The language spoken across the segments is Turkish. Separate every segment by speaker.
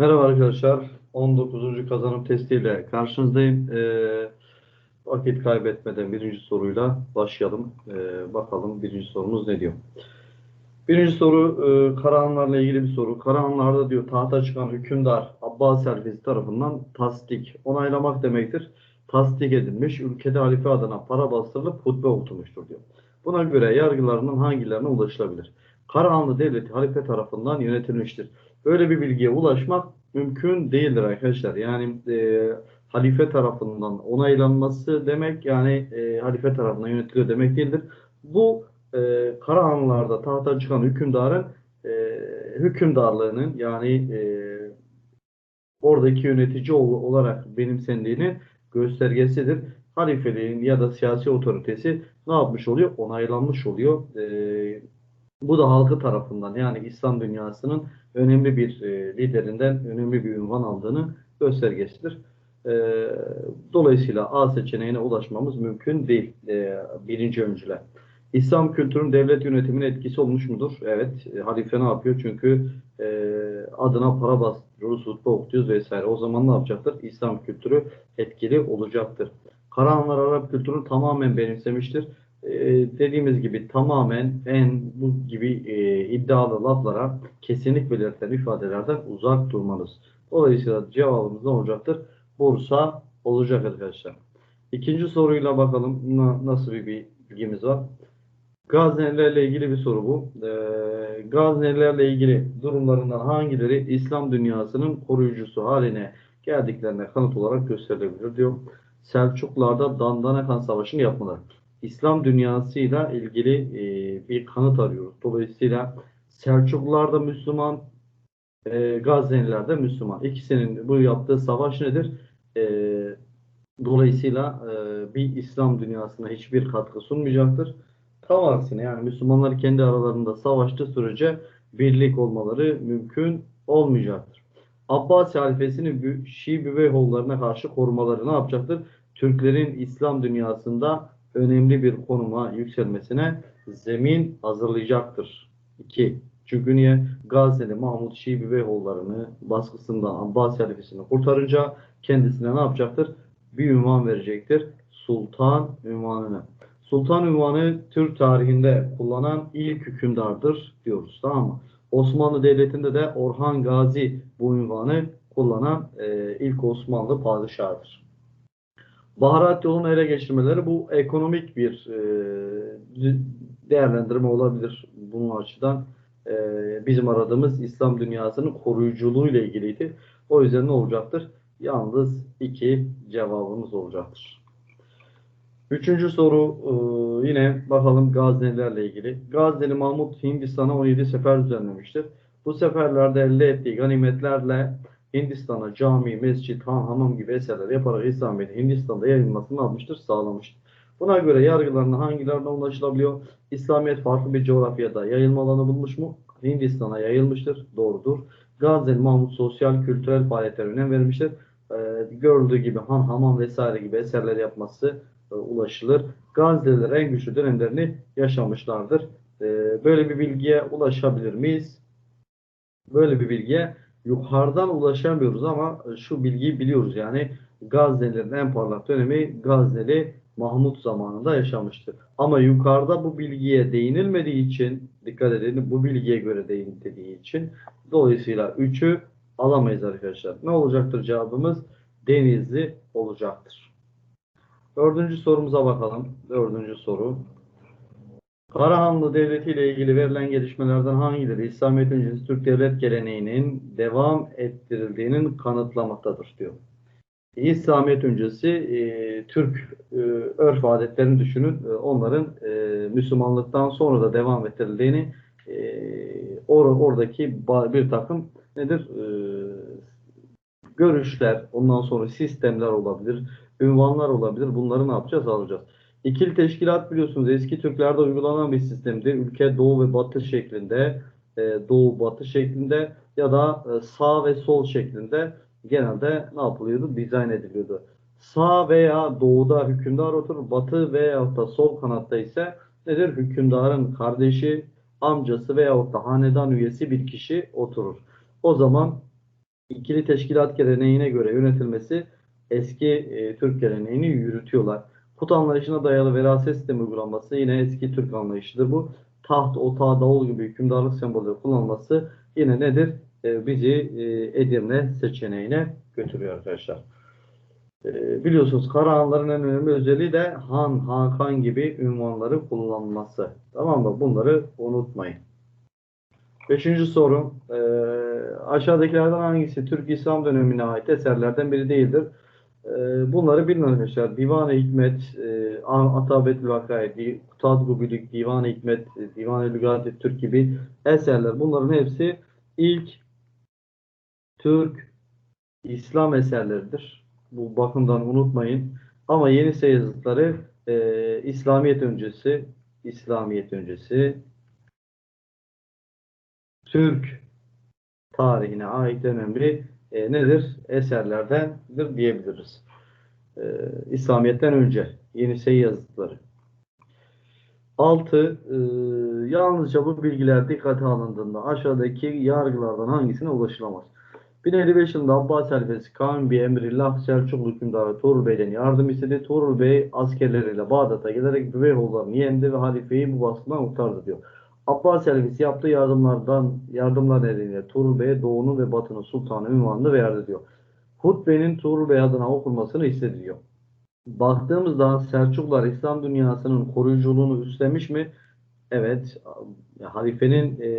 Speaker 1: Merhaba arkadaşlar. 19. kazanım testiyle karşınızdayım. Ee, vakit kaybetmeden birinci soruyla başlayalım. Ee, bakalım birinci sorumuz ne diyor? Birinci soru e, Karahanlarla ilgili bir soru. Karahanlarda diyor tahta çıkan hükümdar Abbas Selfisi tarafından tasdik, onaylamak demektir. Tasdik edilmiş, ülkede halife adına para bastırılıp hutbe okutulmuştur diyor. Buna göre yargılarının hangilerine ulaşılabilir? Karahanlı Devleti halife tarafından yönetilmiştir. Böyle bir bilgiye ulaşmak mümkün değildir arkadaşlar. Yani e, halife tarafından onaylanması demek yani e, halife tarafından yönetiliyor demek değildir. Bu e, Karahanlılarda tahta çıkan hükümdarın e, hükümdarlığının yani e, oradaki yönetici ol- olarak benimsendiğinin göstergesidir. Halifeliğin ya da siyasi otoritesi ne yapmış oluyor? Onaylanmış oluyor. E, bu da halkı tarafından yani İslam dünyasının önemli bir e, liderinden önemli bir ünvan aldığını göstergesidir. E, dolayısıyla A seçeneğine ulaşmamız mümkün değil. E, birinci öncüler. İslam kültürünün devlet yönetimine etkisi olmuş mudur? Evet. E, halife ne yapıyor? Çünkü e, adına para bastırıyoruz, hutbe okutuyoruz vesaire. O zaman ne yapacaktır? İslam kültürü etkili olacaktır. Karahanlar Arap kültürünü tamamen benimsemiştir. E, dediğimiz gibi tamamen en bu gibi e, iddialı laflara kesinlik belirten ifadelerden uzak durmanız. Dolayısıyla cevabımız ne olacaktır? Bursa olacak arkadaşlar. İkinci soruyla bakalım na- nasıl bir bilgimiz var. Gaznelilerle ilgili bir soru bu. Ee, Gaznelilerle ilgili durumlarından hangileri İslam dünyasının koruyucusu haline geldiklerine kanıt olarak gösterilebilir diyor. Selçuklarda Dandanakan Savaşı'nı yapmaları. İslam dünyasıyla ilgili e, bir kanıt arıyoruz. Dolayısıyla Selçuklular da Müslüman, e, Gazneliler de Müslüman. İkisinin bu yaptığı savaş nedir? E, dolayısıyla e, bir İslam dünyasına hiçbir katkı sunmayacaktır. Tam aksine yani Müslümanlar kendi aralarında savaştığı sürece birlik olmaları mümkün olmayacaktır. Abbasi halifesinin Bü- Şii Büveyhoğullarına karşı korumaları ne yapacaktır? Türklerin İslam dünyasında önemli bir konuma yükselmesine zemin hazırlayacaktır. 2. Çünkü niye? Gazze'de Mahmut Şii Büveyhoğullarını baskısından Abbasi halifesini kurtarınca kendisine ne yapacaktır? Bir ünvan verecektir. Sultan ünvanını. Sultan ünvanı Türk tarihinde kullanan ilk hükümdardır diyoruz. Tamam mı? Osmanlı Devleti'nde de Orhan Gazi bu ünvanı kullanan e, ilk Osmanlı padişahıdır. Baharat yolunu ele geçirmeleri bu ekonomik bir e, değerlendirme olabilir bunun açıdan. E, bizim aradığımız İslam dünyasının koruyuculuğu ile ilgiliydi. O yüzden ne olacaktır? Yalnız iki cevabımız olacaktır. Üçüncü soru e, yine bakalım Gaznelilerle ilgili. Gazneli Mahmut Hindistan'a 17 sefer düzenlemiştir. Bu seferlerde elde ettiği ganimetlerle Hindistan'a cami, mescit, han, hamam gibi eserler yaparak İslamiyet'in Hindistan'da yayılmasını ne yapmıştır? Sağlamıştır. Buna göre yargılarına hangilerine ulaşılabiliyor? İslamiyet farklı bir coğrafyada yayılma alanı bulmuş mu? Hindistan'a yayılmıştır. Doğrudur. Gazneli Mahmut sosyal, kültürel faaliyetlere önem vermiştir. Ee, gördüğü gibi han, hamam vesaire gibi eserler yapması e, ulaşılır. Gazze'liler en güçlü dönemlerini yaşamışlardır. E, Böyle bir bilgiye ulaşabilir miyiz? Böyle bir bilgiye yukarıdan ulaşamıyoruz ama şu bilgiyi biliyoruz yani Gazze'lilerin en parlak dönemi Gazze'li Mahmut zamanında yaşamıştır. Ama yukarıda bu bilgiye değinilmediği için dikkat edin bu bilgiye göre değinildiği için dolayısıyla 3'ü alamayız arkadaşlar. Ne olacaktır cevabımız? Denizli olacaktır. Dördüncü sorumuza bakalım. Dördüncü soru. Karahanlı Devleti ile ilgili verilen gelişmelerden hangileri İslamiyet öncesi Türk devlet geleneğinin devam ettirildiğinin kanıtlamaktadır diyor. İslamiyet öncesi e, Türk e, örf adetlerini düşünün. E, onların e, Müslümanlıktan sonra da devam ettirildiğini e, or- oradaki bir takım nedir? E, görüşler, ondan sonra sistemler olabilir, ünvanlar olabilir. Bunları ne yapacağız? Alacağız. İkili teşkilat biliyorsunuz eski Türklerde uygulanan bir sistemdir. Ülke doğu ve batı şeklinde, e, doğu batı şeklinde ya da e, sağ ve sol şeklinde genelde ne yapılıyordu? Dizayn ediliyordu. Sağ veya doğuda hükümdar oturur, batı veya da sol kanatta ise nedir? Hükümdarın kardeşi, amcası veyahut da hanedan üyesi bir kişi oturur. O zaman ikili teşkilat geleneğine göre yönetilmesi eski e, Türk geleneğini yürütüyorlar. Kut anlayışına dayalı veraset sistemi uygulanması yine eski Türk anlayışıdır bu. Taht, otağı, davul gibi hükümdarlık sembolleri kullanılması yine nedir? E, bizi e, Edirne seçeneğine götürüyor arkadaşlar. E, biliyorsunuz Karahanların en önemli özelliği de Han, Hakan gibi ünvanları kullanılması. Tamam mı? Bunları unutmayın. Beşinci soru. E, aşağıdakilerden hangisi Türk İslam dönemine ait eserlerden biri değildir? E, bunları bilin arkadaşlar. Divan-ı Hikmet, e, Atabetül Vakayet, Kutat Gubilik, Divan-ı Hikmet, e, Divan-ı Lügat-ı Türk gibi eserler. Bunların hepsi ilk Türk İslam eserleridir. Bu bakımdan unutmayın. Ama Yenise yazıtları e, İslamiyet öncesi, İslamiyet öncesi Türk tarihine ait önemli e, nedir? Eserlerdendir diyebiliriz. E, İslamiyet'ten önce Yenise yazıtları. 6. E, yalnızca bu bilgiler dikkate alındığında aşağıdaki yargılardan hangisine ulaşılamaz? 1055 yılında Abbas halifesi Kaan bir emrillah Selçuklu hükümdarı Tuğrul Bey'den yardım istedi. Tuğrul Bey askerleriyle Bağdat'a gelerek Büveyhoğullarını yendi ve halifeyi bu baskından kurtardı diyor. Abbas halifesi yaptığı yardımlardan yardımlar nedeniyle Tuğrul Bey'e Doğu'nun ve Batı'nın sultanı ünvanını verdi diyor. Hutbe'nin Tuğrul Bey adına okunmasını istedi diyor. Baktığımızda Selçuklular İslam dünyasının koruyuculuğunu üstlenmiş mi? Evet. Halifenin e,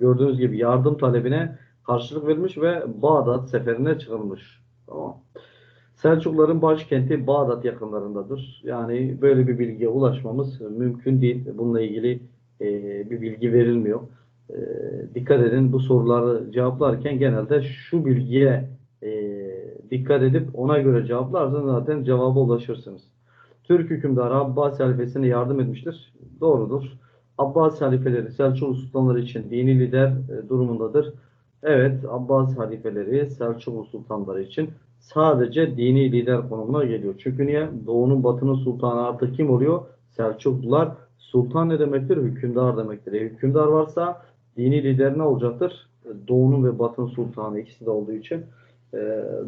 Speaker 1: gördüğünüz gibi yardım talebine karşılık verilmiş ve Bağdat seferine çıkılmış. Tamam. Selçukluların başkenti Bağdat yakınlarındadır. Yani böyle bir bilgiye ulaşmamız mümkün değil. Bununla ilgili e, bir bilgi verilmiyor. E, dikkat edin bu soruları cevaplarken genelde şu bilgiye e, dikkat edip ona göre cevaplarsanız zaten cevaba ulaşırsınız. Türk hükümdarı Abbas halifesine yardım etmiştir. Doğrudur. Abbas halifeleri Selçuklu sultanları için dini lider e, durumundadır. Evet, Abbas halifeleri Selçuklu sultanları için sadece dini lider konumuna geliyor. Çünkü niye? Doğu'nun batının sultanı artık kim oluyor? Selçuklular. Sultan ne demektir? Hükümdar demektir. E, hükümdar varsa dini lider ne olacaktır? Doğu'nun ve batının sultanı ikisi de olduğu için e,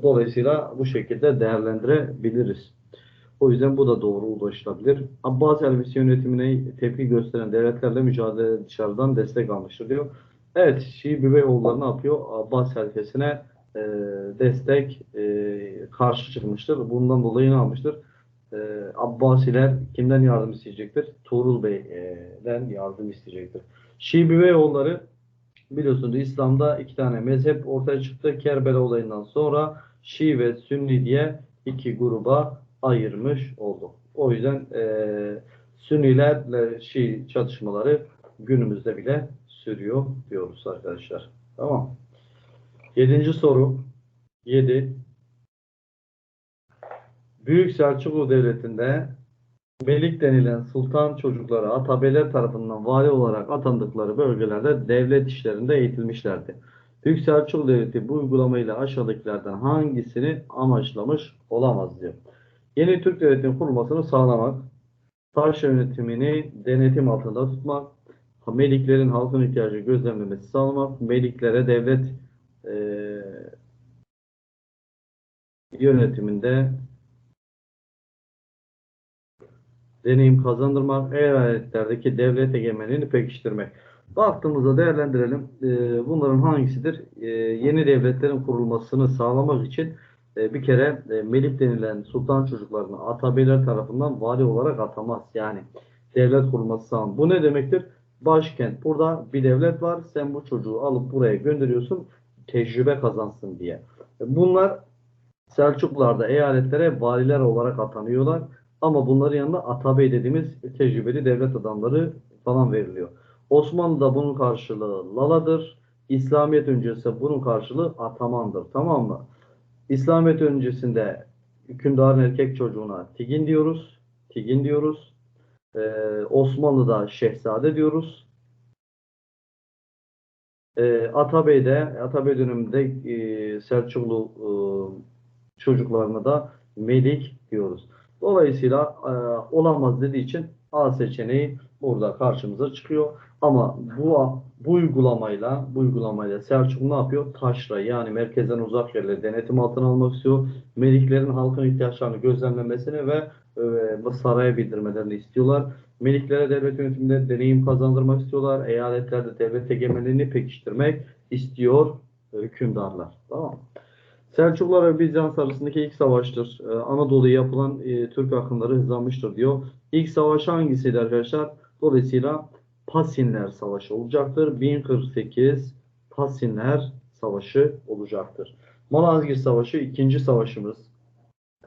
Speaker 1: dolayısıyla bu şekilde değerlendirebiliriz. O yüzden bu da doğru ulaşılabilir. Abbas halifesi yönetimine tepki gösteren devletlerle mücadele dışarıdan destek almıştır diyor. Evet, Şii Büveyhoğulları ne yapıyor? Abbas halifesine e, destek e, karşı çıkmıştır. Bundan dolayı ne almıştır? E, Abbasiler kimden yardım isteyecektir? Tuğrul Bey'den yardım isteyecektir. Şii Büveyhoğulları biliyorsunuz İslam'da iki tane mezhep ortaya çıktı. Kerbela olayından sonra Şii ve Sünni diye iki gruba ayırmış oldu. O yüzden e, Sünnilerle Şii çatışmaları günümüzde bile sürüyor diyoruz arkadaşlar. Tamam. Yedinci soru. Yedi. Büyük Selçuklu Devleti'nde Melik denilen sultan çocukları atabeler tarafından vali olarak atandıkları bölgelerde devlet işlerinde eğitilmişlerdi. Büyük Selçuklu Devleti bu uygulamayla aşağıdakilerden hangisini amaçlamış olamaz diyor. Yeni Türk Devleti'nin kurulmasını sağlamak, taş yönetimini denetim altında tutmak, Meliklerin halkın ihtiyacı gözlemlemesi sağlamak, Meliklere devlet e, yönetiminde deneyim kazandırmak, eyaletlerdeki devlet egemenliğini pekiştirmek. Baktığımızda değerlendirelim. E, bunların hangisidir? E, yeni devletlerin kurulmasını sağlamak için e, bir kere e, denilen sultan çocuklarını atabeyler tarafından vali olarak atamaz. Yani devlet kurulması sağlamak. Bu ne demektir? başkent. Burada bir devlet var. Sen bu çocuğu alıp buraya gönderiyorsun. Tecrübe kazansın diye. Bunlar Selçuklularda eyaletlere valiler olarak atanıyorlar. Ama bunların yanında Atabey dediğimiz tecrübeli devlet adamları falan veriliyor. Osmanlı'da bunun karşılığı Lala'dır. İslamiyet öncesi bunun karşılığı Ataman'dır. Tamam mı? İslamiyet öncesinde hükümdarın erkek çocuğuna Tigin diyoruz. Tigin diyoruz. Ee, Osmanlı'da Şehzade diyoruz. Ee, Atabey'de, Atabey döneminde e, Selçuklu e, çocuklarına da Melik diyoruz. Dolayısıyla e, olamaz dediği için A seçeneği burada karşımıza çıkıyor. Ama bu Bu uygulamayla bu uygulamayla Selçuk ne yapıyor? Taşra yani merkezden uzak yerleri denetim altına almak istiyor. Meliklerin halkın ihtiyaçlarını gözlemlemesini ve e, saraya bildirmelerini istiyorlar. Meliklere devlet yönetiminde deneyim kazandırmak istiyorlar. Eyaletlerde devlet egemenliğini pekiştirmek istiyor e, hükümdarlar. Tamam mı? Selçuklular ve Bizans arasındaki ilk savaştır. Ee, Anadolu'ya yapılan e, Türk akımları hızlanmıştır diyor. İlk savaş hangisiydi arkadaşlar? Dolayısıyla Pasinler Savaşı olacaktır. 1048 Pasinler Savaşı olacaktır. Malazgirt Savaşı ikinci savaşımız.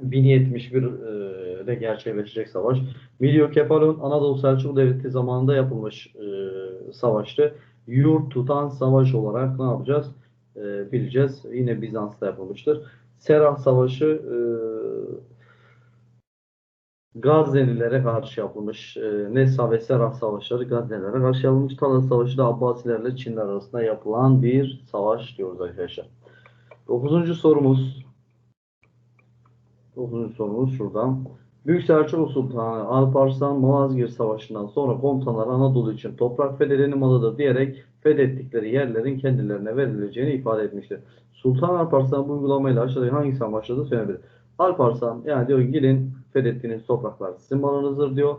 Speaker 1: 1071'de gerçekleşecek savaş. Milyokephalon Anadolu Selçuklu Devleti zamanında yapılmış e, savaştı. Yurt tutan savaş olarak ne yapacağız? E, bileceğiz. Yine Bizans'ta yapılmıştır. Serah Savaşı e, Gaznelilere karşı yapılmış. E, Nesa ve Serah Savaşları Gaznelilere karşı yapılmış. Talas Savaşı da Abbasilerle Çinler arasında yapılan bir savaş diyoruz arkadaşlar. Dokuzuncu sorumuz Dokuzuncu sorumuz şuradan. Büyük Selçuklu Sultanı Alparslan Malazgirt Savaşı'ndan sonra komutanlar Anadolu için toprak fethedenim malıdır diyerek fethettikleri yerlerin kendilerine verileceğini ifade etmiştir. Sultan Alparslan bu uygulamayla aşağıdaki hangisi amaçladığı söylenebilir. Alparslan yani diyor gidin fethettiğiniz topraklar sizin malınızdır diyor.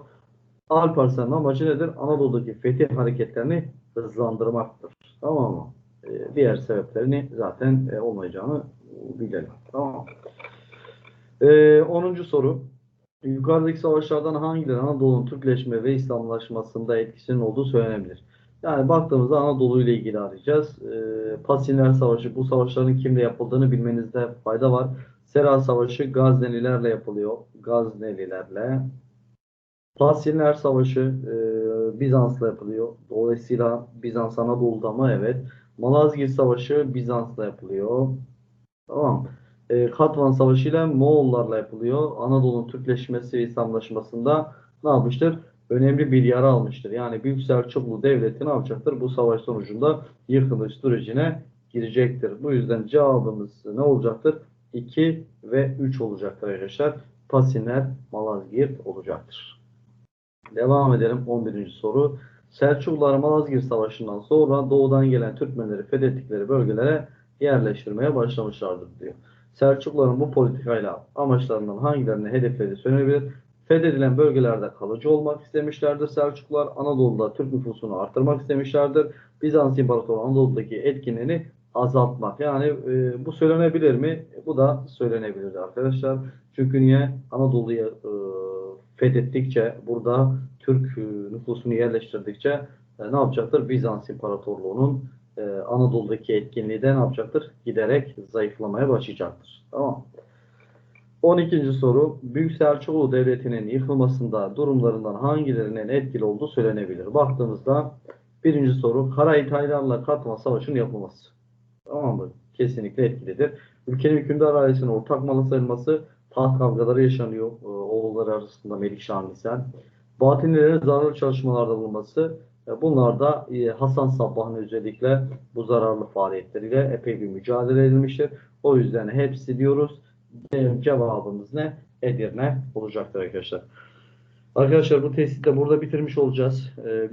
Speaker 1: Alparslan'ın amacı nedir? Anadolu'daki fetih hareketlerini hızlandırmaktır. Tamam mı? Ee, diğer sebeplerini zaten e, olmayacağını bilelim. Tamam mı? Ee, 10. soru. Yukarıdaki savaşlardan hangileri Anadolu'nun Türkleşme ve İslamlaşmasında etkisinin olduğu söylenebilir? Yani baktığımızda Anadolu ile ilgili arayacağız. Ee, Pasinler Savaşı, bu savaşların kimle yapıldığını bilmenizde fayda var. Sera Savaşı Gaznelilerle yapılıyor. Gaznelilerle. Pasinler Savaşı e, Bizans'la yapılıyor. Dolayısıyla Bizans Anadolu'da mı? Evet. Malazgirt Savaşı Bizans'la yapılıyor. Tamam. E, Katvan Savaşı ile Moğollarla yapılıyor. Anadolu'nun Türkleşmesi ve İslamlaşmasında ne yapmıştır? Önemli bir yara almıştır. Yani Büyük Selçuklu Devleti ne yapacaktır? Bu savaş sonucunda yıkılış sürecine girecektir. Bu yüzden cevabımız ne olacaktır? 2 ve 3 olacaktır arkadaşlar. Pasiner Malazgirt olacaktır. Devam edelim 11. soru. Selçuklular Malazgirt Savaşı'ndan sonra doğudan gelen Türkmenleri fethettikleri bölgelere yerleştirmeye başlamışlardır diyor. Selçukluların bu politikayla amaçlarından hangilerini hedeflediği söylenebilir. Fethedilen bölgelerde kalıcı olmak istemişlerdir Selçuklular. Anadolu'da Türk nüfusunu arttırmak istemişlerdir. Bizans İmparatoru Anadolu'daki etkinliğini azaltmak. Yani e, bu söylenebilir mi? Bu da söylenebilir arkadaşlar. Çünkü niye? Anadolu'yu e, fethettikçe, burada Türk e, nüfusunu yerleştirdikçe e, ne yapacaktır? Bizans İmparatorluğu'nun e, Anadolu'daki etkinliği de ne yapacaktır? Giderek zayıflamaya başlayacaktır. Tamam 12. soru. Büyük Selçuklu Devleti'nin yıkılmasında durumlarından hangilerinin etkili olduğu söylenebilir. Baktığımızda birinci soru Karahitaylarla Katman Savaşı'nın yapılması. Tamam mı? Kesinlikle etkilidir. Ülkenin hükümdar ailesinin ortak malı sayılması taht kavgaları yaşanıyor. E, oğulları arasında Melikşah misal. Batinlilerin zararlı çalışmalarda bulunması Bunlar da e, Hasan Sabbah'ın özellikle bu zararlı faaliyetleriyle epey bir mücadele edilmiştir. O yüzden hepsi diyoruz. Cevabımız ne? Edirne olacaktır arkadaşlar. Arkadaşlar bu testi de burada bitirmiş olacağız. Bir